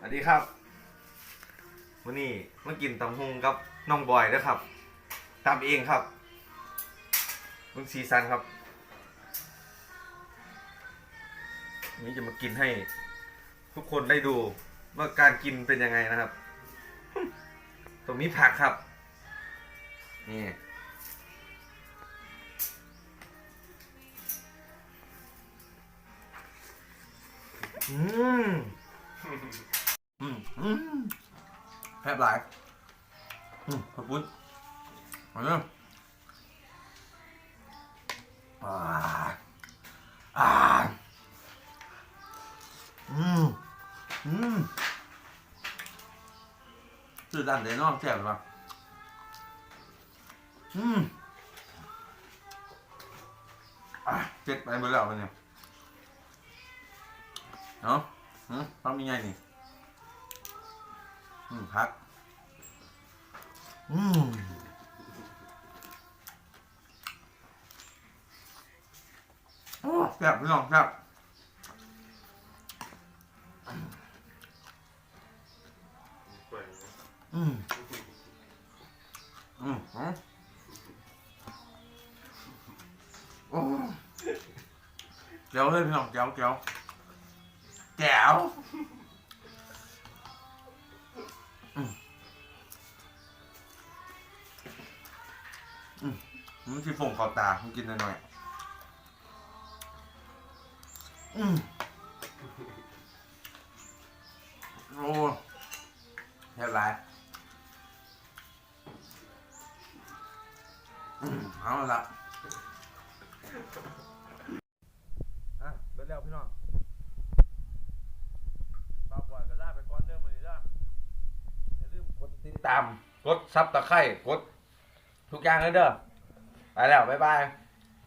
สวัสดีครับวันนี้มากินตำฮงกับน้องบอยนะครับตำเองครับเพิ่งซีซันครับวันนี้จะมากินให้ ทุกคนได้ดูว่าการกินเป็นยังไงนะครับ ตรงนี้ผักครับ นี่อืม อืมอืมแซ่บหลาย อืมขอบคุณเอาเนาะอ่าอ่าอืมอืมสื่อดันเดนอกแซ่บปะอืมอะเจ็ดไปเมื่อแล้วมันเนี่ยเนาะอืมทำยังไงนี่ พัก อืมโอ้แซ่บพี่น้องแซ่บอืมอืมอืมโอ้เจ๋วเลยพี่น้องเจ๋วเจ๋วแจ๋ว มันคือผงขอบตาผมกินหน่อยๆอืมโอ้เรียบร้อยอืมเอาละอะเบิดแล้วพี่น้องบาบอยก็ลาไปก่อนเด้อมื้อนี้เด้ออย่าลืมกดติดตาม กดซับตะไคร้กด ทุกอย่างเลยเด้อ ไปแล้วบ๊ายบาย